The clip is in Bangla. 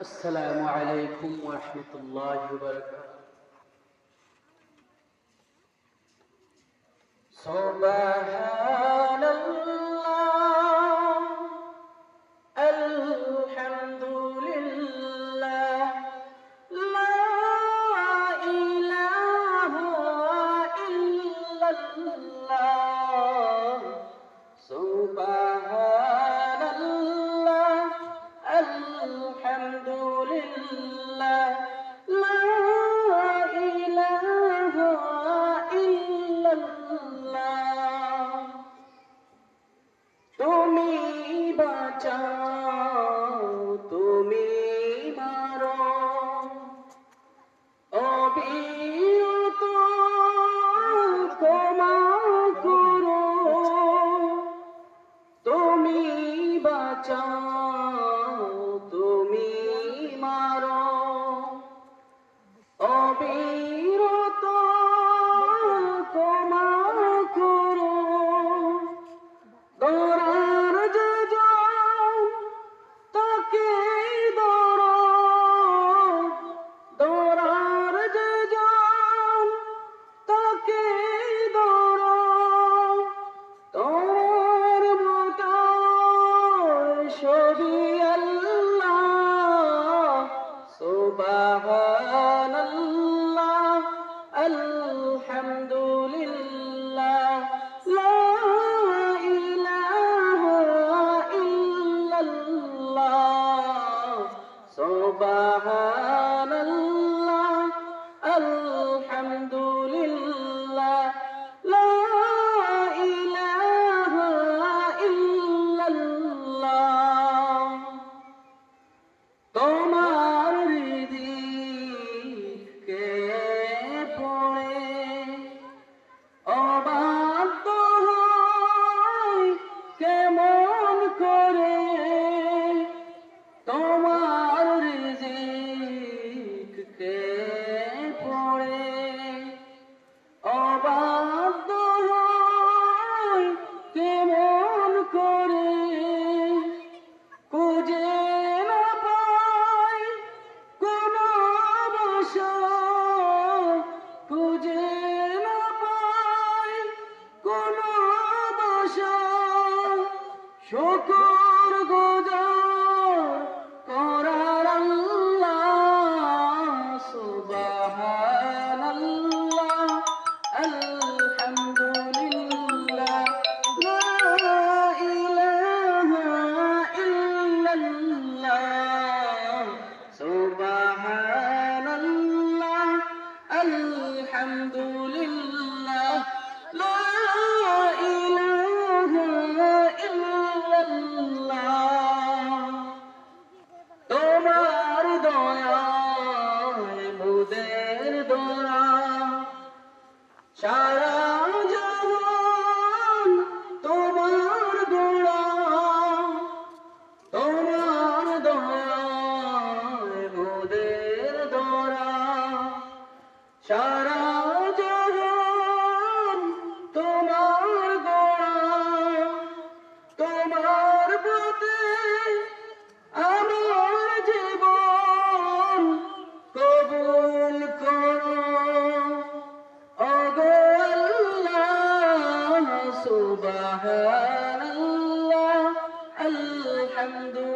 السلام عليكم ورحمة الله وبركاته. صباحا الحمد لله. be করে খুঁজে না পাই কোন বাসা খুঁজে না পাই কোন বাসা সকল সারা জাহান তোমার গোড়া তোমার পথে আমার জীবন কবুল করো। অগল্লা সুবাহ আল্লাহ আলহামদুলিল্লাহ।